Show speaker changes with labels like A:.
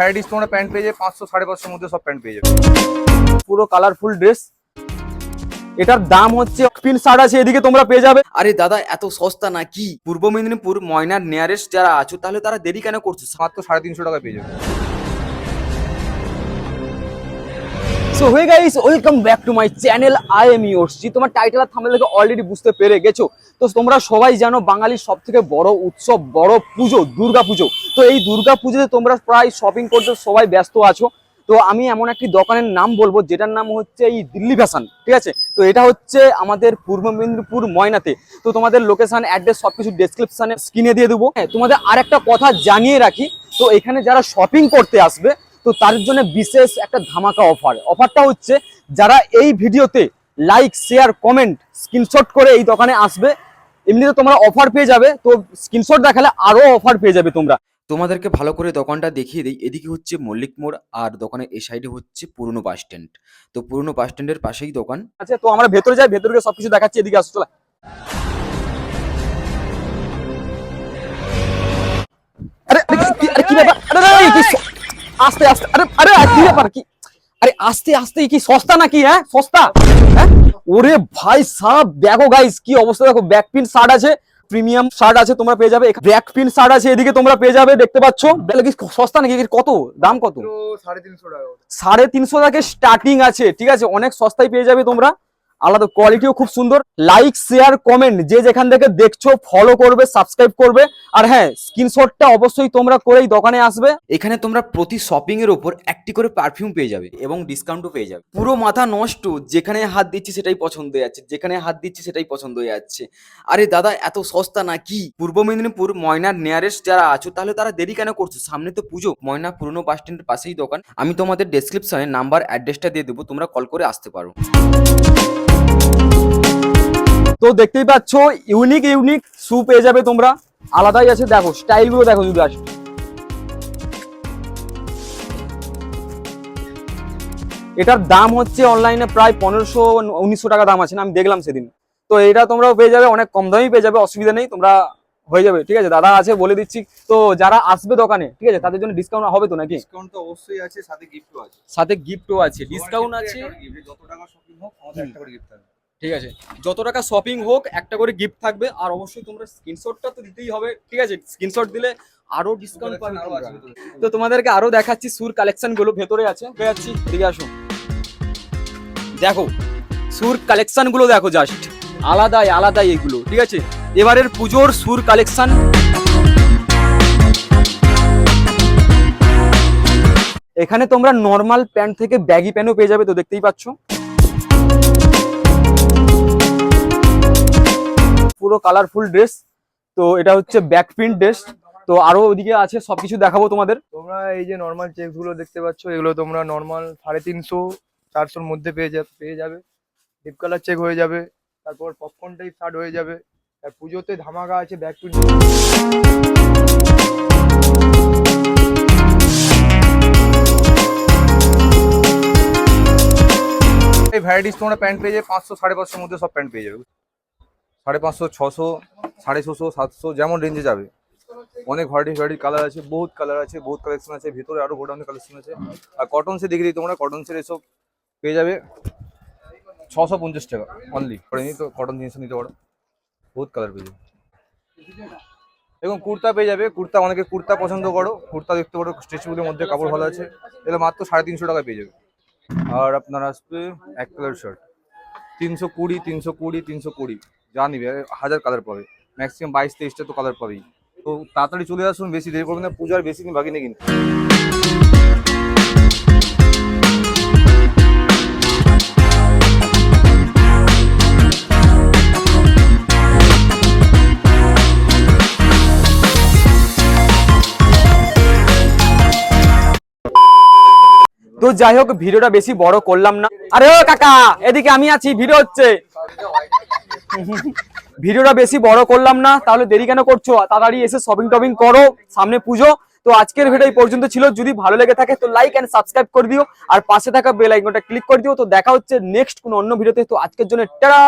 A: Varieties তোমরা pant পেয়ে যাবে পাঁচশো সাড়ে পাঁচশোর মধ্যে সব প্যান্ট পেয়ে যাবে।
B: পুরো কালারফুল ড্রেস এটার দাম হচ্ছে পিন শার্ট আছে এদিকে তোমরা পেয়ে যাবে।
C: আরে দাদা এত সস্তা না কি পূর্ব মেদিনীপুর ময়নার নিয়ারেস্ট যারা আছো তাহলে তারা দেরি কেন করছ?
A: মাত্র সাড়ে তিনশো টাকা পেয়ে যাবে।
B: সো হয়ে guys welcome back to my channel I am yours জি তোমার টাইটেল আর দেখে অলরেডি বুঝতে পেরে গেছো। তো তোমরা সবাই জানো বাঙালির সব থেকে বড় উৎসব, বড় পুজো, দুর্গা পুজো। তো এই দুর্গা পুজোতে তোমরা প্রায় শপিং করতে সবাই ব্যস্ত আছো। তো আমি এমন একটি দোকানের নাম বলব, যেটার নাম হচ্ছে এই দিল্লি ফ্যাশন ঠিক আছে? তো এটা হচ্ছে আমাদের পূর্ব মেদিনীপুর ময়নাতে। তো তোমাদের লোকেশন অ্যাড্রেস সবকিছু ডেসক্রিপশনে স্ক্রিনে দিয়ে দেবো। হ্যাঁ তোমাদের আর একটা কথা জানিয়ে রাখি। তো এখানে যারা শপিং করতে আসবে তো তার জন্য বিশেষ একটা ধামাকা অফার অফারটা হচ্ছে যারা এই ভিডিওতে লাইক শেয়ার কমেন্ট স্ক্রিনশট করে এই দোকানে আসবে এমনিতে তোমরা অফার পেয়ে যাবে তো স্ক্রিনশট দেখালে আরও অফার পেয়ে যাবে তোমরা।
C: তোমাদেরকে ভালো করে দোকানটা দেখিয়ে দিই এদিকে হচ্ছে মল্লিক মোড় আর দোকানের এই সাইডে হচ্ছে পুরনো বাস স্ট্যান্ড তো পুরনো বাস স্ট্যান্ডের পাশেই দোকান।
B: আচ্ছা তো আমরা ভেতরে যাই ভেতরে গিয়ে সবকিছু দেখাচ্ছি এদিকে আসো চলে। আরে আরে কি- ব্যাপার? আরে আস্তে আস্তে আরে আরে কি ব্যাপার? কি আরে আস্তে আস্তে কি সস্তা নাকি হ্যাঁ? সস্তা? হ্যাঁ? ওরে ভাই সাব দেখো গাইস কি অবস্থা দেখো ব্যাক পিন শার্ট আছে প্রিমিয়াম শার্ট আছে তোমরা পেয়ে যাবে। ব্যাক পিন শার্ট আছে এদিকে তোমরা পেয়ে যাবে দেখতে পাচ্ছ? তাহলে কি সস্তা নাকি? কত? দাম কত?
A: সাড়ে তিনশো টাকা।
B: সাড়ে তিনশো থেকে স্টার্টিং আছে ঠিক আছে? অনেক সস্তায় পেয়ে যাবে তোমরা। আলাদা কোয়ালিটিও খুব সুন্দর। লাইক শেয়ার কমেন্ট যে যেখান থেকে দেখছ ফলো করবে সাবস্ক্রাইব করবে। আর হ্যাঁ স্ক্রিনশটটা অবশ্যই তোমরা করেই দোকানে আসবে।
C: এখানে তোমরা প্রতি শপিং এর ওপর একটি করে পারফিউম পেয়ে যাবে এবং ডিসকাউন্টও পেয়ে যাবে। পুরো মাথা নষ্ট, যেখানে হাত দিচ্ছি সেটাই পছন্দ হয়ে যাচ্ছে, যেখানে হাত দিচ্ছি সেটাই পছন্দ হয়ে যাচ্ছে। আরে দাদা, এত সস্তা না কি? পূর্ব মেদিনীপুর, ময়নার নিয়ারেস্ট যারা আছো, তাহলে তারা দেরি কেন করছ? সামনে তো পুজো, ময়না পুরনো বাস স্ট্যান্ডের পাশেই দোকান। আমি তোমাদের ডেসক্রিপশনে নাম্বার অ্যাড্রেসটা দিয়ে দেবো, তোমরা কল করে আসতে পারো।
B: তো দেখতেই পাচ্ছ ইউনিক ইউনিক শু পেয়ে যাবে তোমরা। আলাদাই আছে দেখো স্টাইলগুলো দেখো যদি আসো। এটার দাম হচ্ছে অনলাইনে প্রায় পনেরোশো উনিশশো টাকা দাম আছে না আমি দেখলাম সেদিন। তো এটা তোমরাও পেয়ে যাবে অনেক কম দামেই পেয়ে যাবে অসুবিধা নেই তোমরা হয়ে যাবে ঠিক আছে? দাদা আছে বলে দিচ্ছি। তো যারা আসবে দোকানে ঠিক আছে তাদের জন্য ডিসকাউন্ট হবে তো নাকি?
A: ডিসকাউন্ট তো অবশ্যই আছে সাথে গিফটও আছে।
B: সাথে গিফটও আছে ডিসকাউন্ট আছে।
A: যত টাকা শপিং হোক আমাদের একটা করে গিফট থাকবে।
B: ঠিক আছে? যত টাকা শপিং হোক একটা করে গিফট থাকবে আর অবশ্যই তোমরা স্ক্রিনশটটা তো দিতেই হবে ঠিক আছে? স্ক্রিনশট দিলে আরও ডিসকাউন্ট পাবে তো তোমাদেরকে আরও দেখাচ্ছি সুর কালেকশনগুলো ভেতরে আছে। দেখাচ্ছি ঠিক আসো। দেখো সুর কালেকশনগুলো দেখো জাস্ট আলাদাই আলাদাই এগুলো ঠিক আছে? এবারের পুজোর সুর কালেকশন এখানে তোমরা নর্মাল প্যান্ট থেকে ব্যাগি প্যান্টও পেয়ে যাবে তো দেখতেই পাচ্ছ। পুরো কালারফুল ড্রেস তো এটা হচ্ছে ব্যাক প্রিন্ট ড্রেস তো আরও ওদিকে আছে, সবকিছু দেখাবো তোমাদের।
D: তোমরা এই যে নর্মাল চেকসগুলো দেখতে পাচ্ছ, এগুলো তোমরা নর্মাল সাড়ে তিনশো, চারশোর মধ্যে পেয়ে যাবে পেয়ে যাবে। ডিপ কালার চেক হয়ে যাবে, তারপর পপকর্ন টাইপ শার্ট হয়ে যাবে। আর পুজোতে ধামাকা আছে ব্যাক প্রিন্ট
A: এই ভ্যারাইটিস তোমরা প্যান্ট পেয়ে যাবে, পাঁচশো, সাড়ে পাঁচশোর মধ্যে সব প্যান্ট পেয়ে যাবে। সাড়ে পাঁচশো, ছশো, সাড়ে ছশো, সাতশো, যেমন রেঞ্জে যাবে। অনেক ভ্যারাইটি ভ্যারাইটি কালার আছে, বহুত কালার আছে, বহুত কালেকশন আছে, ভিতরে আরও গোডাউনের কালেকশন আছে। আর কটন সে দেখে দিই, তোমরা কটন সের এসব পেয়ে যাবে ছশো পঞ্চাশ টাকা অনলি করে নিই তো কটন জিনিস নিতে পারো। বহুত কালার পেয়ে যাবে। এবং কুর্তা পেয়ে যাবে। কুর্তা অনেকে কুর্তা পছন্দ করো। কুর্তা দেখতে পারো স্ট্রেচেবলের মধ্যে কাপড় ভালো আছে। এগুলো মাত্র সাড়ে তিনশো টাকা পেয়ে যাবে। আর আপনার আসবে এক কালার শার্ট তিনশো কুড়ি তিনশো কুড়ি তিনশো কুড়ি। যা নিবে, হাজার কালার পাবে ম্যাক্সিমাম বাইশ, তেইশটা তো কালার পাবেই তো তাড়াতাড়ি চলে আসুন, বেশি দেরি করবেন না, পূজার বেশি দিন বাকি নেই কিন্তু।
B: তো যাই হোক, ভিডিওটা বেশি বড় করলাম না। আরে ও কাকা, এদিকে আমি আছি ভিডিও হচ্ছে। ভিডিওটা বেশি বড় করলাম না, তাহলে দেরি কেন করছ? তাড়াতাড়ি এসে শপিং টপিং করো, সামনে পুজো। তো আজকের ভিডিও পর্যন্ত ছিল। যদি ভালো লেগে থাকে, তো লাইক এন্ড সাবস্ক্রাইব করে দিও। আর পাশে থাকা বেল আইকনটা ক্লিক করে দিও। তো দেখা হচ্ছে নেক্সট কোনো অন্য ভিডিওতে তো আজকের জন্য, টাটা!